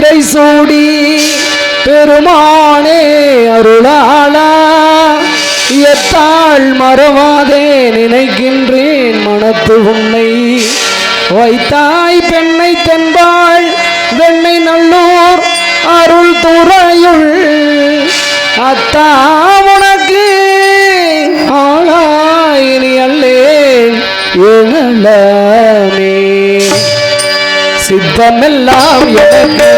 பிறை சூடி பெருமானே அருளாளா. எத்தாள் மறவாதே நினைக்கின்றேன் மனத்து உன்னை. வைத்தாய் பெண்ணை தென்பாள் வெண்ணை நல்லூர் அருள் துறையுள். அத்தா உனக்கு ஆளாய் நீ அல்லேன் ஏழமே சித்தமெல்லாம் எனக்கு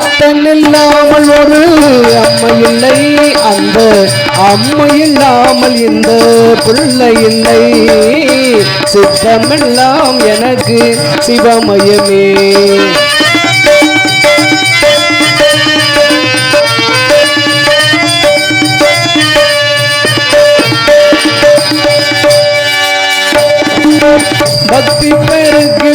அத்தன் இல்லாமல் ஒரு அம்மை இல்லை அந்த அம்மை இல்லாமல் இந்த பிள்ளை இல்லை சித்தமெல்லாம் எனக்கு சிவமயமே. பக்தி பெருக்கில்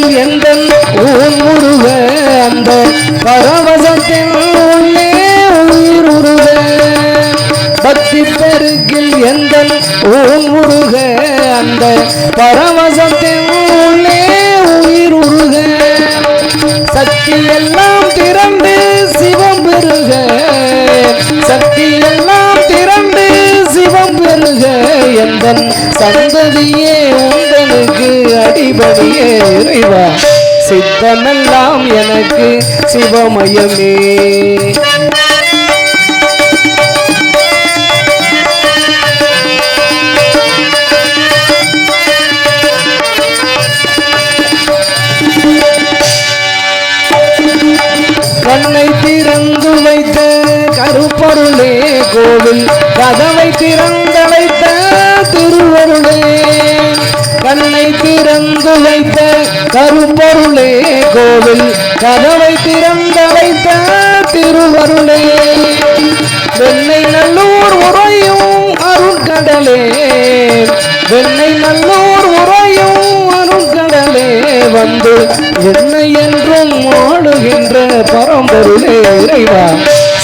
பெருக்கில் ஊன் முருக அந்த பரவசத்தின் உள்ளே உயிர் உருக. சக்தி எல்லாம் திரண்டு சிவம் பெருக சக்தி எல்லாம் திரண்டு சிவம் பெருக எந்தன் சந்ததியே உங்களுக்கு அடிபடியே இறைவா சித்தமெல்லாம் எனக்கு சிவமயமே. கதவை திறந்தழைத்த திருவருளே கண்ணை திறந்து வைத்த கருப்பொருளே கோவில் கதவை திறந்தழைத்த திருவருளே. வெண்ணை நல்லூர் உறையும் அருட்கடலே வெண்ணை நல்லூர் உறையும் அருட்கடலே வந்து என்னை என்றும் ஆடுகின்ற பரம்பொருளே இறைவா.